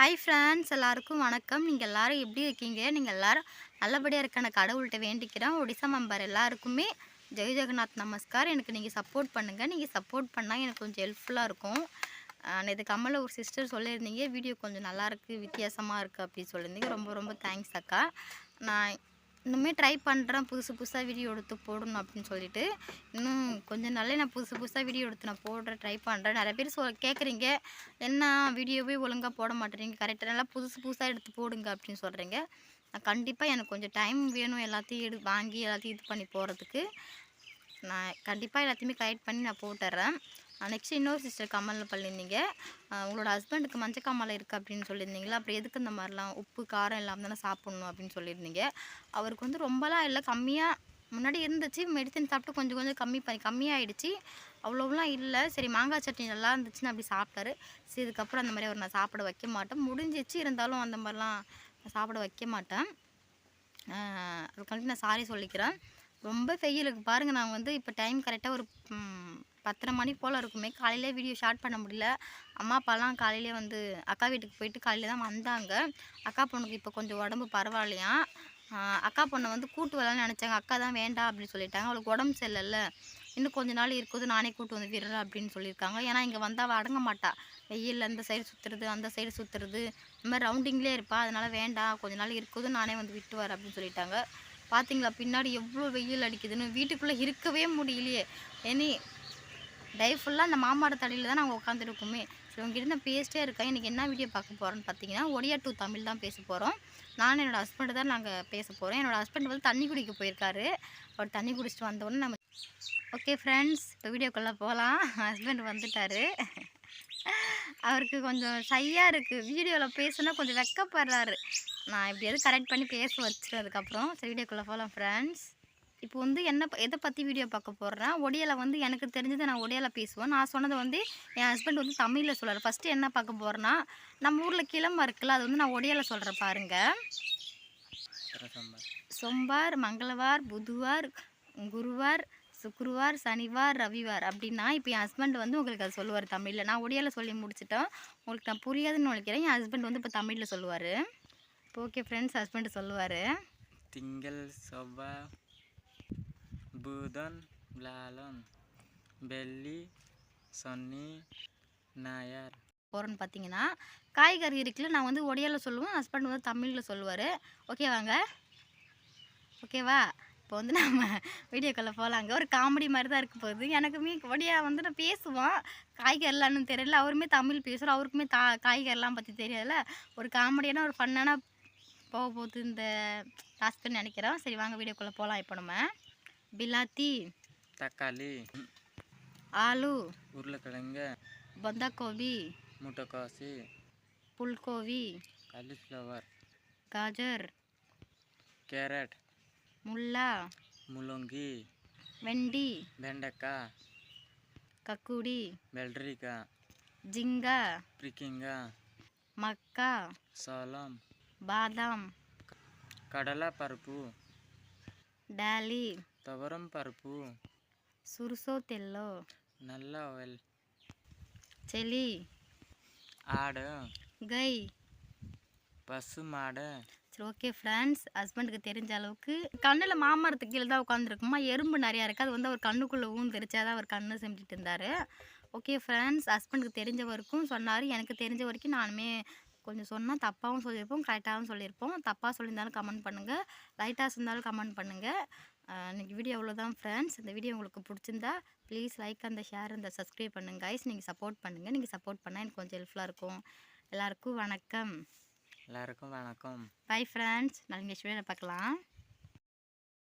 Hi friends எல்லாருக்கும் வணக்கம். நீங்கள் எல்லோரும் எப்படி இருக்கீங்க? நீங்கள் எல்லோரும் நல்லபடியாக இருக்கான கடவுள்கிட்ட வேண்டிக்கிறேன். ஒடிசா மெம்பர் எல்லாருக்குமே ஜெய் ஜெகநாத் நமஸ்கார். எனக்கு நீங்கள் சப்போர்ட் பண்ணுங்கள் நீங்கள் சப்போர்ட் பண்ணால் எனக்கு கொஞ்சம் ஹெல்ப்ஃபுல்லாக இருக்கும். நேற்று கமலில் ஒரு சிஸ்டர் சொல்லியிருந்தீங்க. வீடியோ கொஞ்சம் நல்லாயிருக்கு வித்தியாசமாக இருக்குது அப்படின்னு சொல்லியிருந்தீங்க. ரொம்ப ரொம்ப தேங்க்ஸ் அக்கா. நான் இன்னுமே ட்ரை பண்ணுறேன் புதுசு புதுசாக வீடியோ எடுத்து போடணும் அப்படின்னு சொல்லிட்டு. இன்னும் கொஞ்ச நாளே நான் புதுசு புதுசாக வீடியோ எடுத்து நான் போடுறேன் ட்ரை பண்ணுறேன் நிறைய பேர் சொல் கேட்குறீங்க என்ன வீடியோவே ஒழுங்காக போட மாட்டேறீங்க. கரெக்டாக நல்லா புதுசு புதுசாக எடுத்து போடுங்க அப்படின்னு சொல்கிறீங்க நான் கண்டிப்பாக எனக்கு கொஞ்சம் டைம் வேணும். எல்லாத்தையும் எடு வாங்கி எல்லாத்தையும் இது பண்ணி போகிறதுக்கு நான் கண்டிப்பாக எல்லாத்தையுமே கரெக்ட் பண்ணி நான் போட்டுறேன். நெக்ஸ்ட் இன்னொரு சிஸ்டர் கமலில் பண்ணியிருந்தீங்க. உங்களோட ஹஸ்பண்டுக்கு மஞ்சள் காமாலை இருக்குது அப்படின்னு சொல்லியிருந்தீங்களா? அப்புறம் எதுக்கு இந்த மாதிரிலாம் உப்பு காரம் இல்லாமல் தானே சாப்பிட்ணும் அப்படின்னு சொல்லியிருந்தீங்க. அவருக்கு வந்து ரொம்பலாம் இல்லை கம்மியாக முன்னாடி இருந்துச்சு. மெடிசன் சாப்பிட்டு கொஞ்சம் கொஞ்சம் கம்மி பண்ணி கம்மியாயிடுச்சு. அவ்வளோலாம் இல்லை. சரி மாங்காய் சட்னி நல்லா இருந்துச்சுன்னு அப்படி சாப்பிட்டாரு. சரி இதுக்கப்புறம் அந்த மாதிரி அவர் நான் சாப்பிட வைக்க மாட்டேன். முடிஞ்சிச்சு. இருந்தாலும் அந்த மாதிரிலாம் நான் சாப்பிட வைக்க மாட்டேன். ஆஹ் அதுக்காண்டி நான் சாரி சொல்லிக்கிறேன். ரொம்ப வெயிலுக்கு பாருங்கள் நான் வந்து இப்போ டைம் கரெக்டாக ஒரு பத்தரை மணி போல் இருக்குமே. காலையிலே வீடியோ ஷார்ட் பண்ண முடியல. அம்மா அப்பாலாம் காலையிலே வந்து அக்கா வீட்டுக்கு போயிட்டு காலையில் தான் வந்தாங்க. அக்கா பொண்ணுக்கு இப்போ கொஞ்சம் உடம்பு பரவாயில்லையா? அக்கா பொண்ணை வந்து கூட்டு வரலான்னு நினச்சாங்க. அக்கா தான் வேண்டாம் அப்படின்னு சொல்லிட்டாங்க. அவளுக்கு உடம்பு சரியில்லை இன்னும் கொஞ்ச நாள் இருக்குது. நானே கூட்டு வந்து விடுறேன் அப்படின்னு சொல்லியிருக்காங்க. ஏன்னா இங்கே வந்தால் அவள் அடங்க மாட்டா. வெயிலில் அந்த சைடு சுற்றுறது அந்த சைடு சுற்றுறது இந்த மாதிரி ரவுண்டிங்லேயே இருப்பா. அதனால் வேண்டாம் கொஞ்ச நாள் இருக்குது. நானே வந்து விட்டு வரேன் அப்படின்னு சொல்லிட்டாங்க. பார்த்தீங்களா பின்னாடி எவ்வளோ வெயில் அடிக்குதுன்னு வீட்டுக்குள்ளே இருக்கவே முடியலையே. எனி டை ஃபுல்லாக அந்த மாமர தலையில் தான் நாங்கள் உட்காந்துருக்குமே ஸோ உங்ககிட்ட நான் பேசிட்டே இருக்கேன். இன்றைக்கி என்ன வீடியோ பார்க்க போகிறோன்னு பார்த்தீங்கன்னா ஒடியா டூ தமிழ் தான் பேச போகிறோம் நான் என்னோடய ஹஸ்பண்டு தான் நாங்கள் பேச போகிறோம் என்னோடய ஹஸ்பண்ட் வந்து தண்ணி குடிக்க போயிருக்காரு. அவர் தண்ணி குடிச்சிட்டு வந்தோடனே நம்ம ஓகே ஃப்ரெண்ட்ஸ் இப்போ வீடியோக்குள்ளே போகலாம் ஹஸ்பண்ட் வந்துட்டாரு. அவருக்கு கொஞ்சம் ஷையாக இருக்குது வீடியோவில் பேசுனா கொஞ்சம் வெக்கப்படுறாரு. நான் எப்படியாவது கரெக்ட் பண்ணி பேச வச்சிருவேன் அதுக்கப்புறம் சரி வீடியோக்குள்ளே போகலாம் ஃப்ரெண்ட்ஸ் இப்போ வந்து என்ன எதை பற்றி வீடியோ பார்க்க போடுறேன் ஒடியால வந்து எனக்கு தெரிஞ்சதை நான் ஒடியால பேசுவேன். நான் சொன்னது வந்து என் ஹஸ்பண்ட் வந்து தமிழில் சொல்கிறார் ஃபஸ்ட்டு என்ன பார்க்க போகிறேன்னா நம்ம ஊரில் கிளம்பு இருக்குல்ல அது வந்து நான் ஒடியால சொல்கிறேன் பாருங்கள் சோம்பார் மங்களவார் புதுவார் குருவார் சுக்ருவார் சனிவார் ரவிவார் அப்படின்னா இப்போ என் ஹஸ்பண்ட் வந்து உங்களுக்கு அது சொல்லுவார் தமிழில். நான் ஒடியால சொல்லி முடிச்சுட்டேன். உங்களுக்கு நான் புரியாதுன்னு நினைக்கிறேன். என் ஹஸ்பண்ட் வந்து இப்போ தமிழில் சொல்லுவார். இப்போ ஓகே ஃப்ரெண்ட்ஸ் ஹஸ்பண்ட் சொல்லுவார். திங்கள் செவ்வாய் புதன் வியாழன் வெள்ளி சனி ஞாயிறு போகிறோன்னு பார்த்தீங்கன்னா காய்கறி இருக்குல்ல நான் வந்து ஒடியாவில் சொல்லுவேன் ஹஸ்பண்ட் வந்து தமிழில் சொல்லுவார். ஓகேவாங்க ஓகேவா இப்போ வந்து நம்ம வீடியோக்குள்ளே போகலாங்க ஒரு காமெடி மாதிரி தான் இருக்க போகுது. எனக்குமே ஒடியா வந்து நான் பேசுவோம் காய்கறிலாம்னு தெரியல. அவருமே தமிழ் பேசுகிறோம் அவருக்குமே தா காய்கறிலாம் பற்றி தெரியாதுல்ல. ஒரு காமெடியான ஒரு ஃபன்னான போக போகுது இந்த டாஸ்க்குன்னு நினைக்கிறோம் சரி வாங்க வீடியோக்குள்ளே போகலாம் இப்போ நம்ம బిలాతి తక్కాలి ఆలు ಉರುಳೆಕಿಳಂಗೆ ಬಂದಕೋಬಿ ముటకాసి పుల్కోవి కాలీఫ్లవర్ గాజర్ క్యారెట్ ముల్ల ములంగి వెండి బెండక కక్కుడి బెల్డరిక జింగ ప్రికింగ మక్క సోలం బాదం కడల పరుపు డాలి துவரம் பருப்பு. சுருசோ தெல்லோ. நல்ல ஆயில் செலி. ஆடு. கை. பசு மாடு. சரி ஓகே ஃப்ரெண்ட்ஸ். ஹஸ்பண்டுக்கு தெரிஞ்ச அளவுக்கு கண்ணில் மாமரத்துக்கு கீழே தான் உட்காந்துருக்குமா எறும்பு நிறையா இருக்குது அது வந்து அவர் கண்ணுக்குள்ளே ஊந்துருச்சு அதான் அவர் கண்ணு செஞ்சுட்டு இருந்தார். ஓகே ஃப்ரெண்ட்ஸ் ஹஸ்பண்டுக்கு தெரிஞ்ச வரைக்கும் சொன்னார். எனக்கு தெரிஞ்ச வரைக்கும் நானுமே கொஞ்சம் சொன்னால் தப்பாகவும் சொல்லியிருப்போம் கரெக்டாகவும் சொல்லியிருப்போம். தப்பாக சொல்லியிருந்தாலும் கமெண்ட் பண்ணுங்கள் லைட்டாக இருந்தாலும் கமெண்ட் பண்ணுங்கள் இன்றைக்கி வீடியோ அவ்வளோதான் ஃப்ரெண்ட்ஸ் இந்த வீடியோ உங்களுக்கு பிடிச்சிருந்தா ப்ளீஸ் லைக் அந்த ஷேர் அந்த சப்ஸ்கிரைப் பண்ணுங்க கைஸ் நீங்கள் சப்போர்ட் பண்ணுங்கள் நீங்கள் சப்போர்ட் பண்ணால் எனக்கு கொஞ்சம் ஹெல்ப்ஃபுல்லாக இருக்கும். எல்லாருக்கும் வணக்கம். எல்லாருக்கும் வணக்கம். பை ஃப்ரெண்ட்ஸ் நாளைக்கு நெக்ஸ்ட் வீடியோவில் பார்க்கலாம்.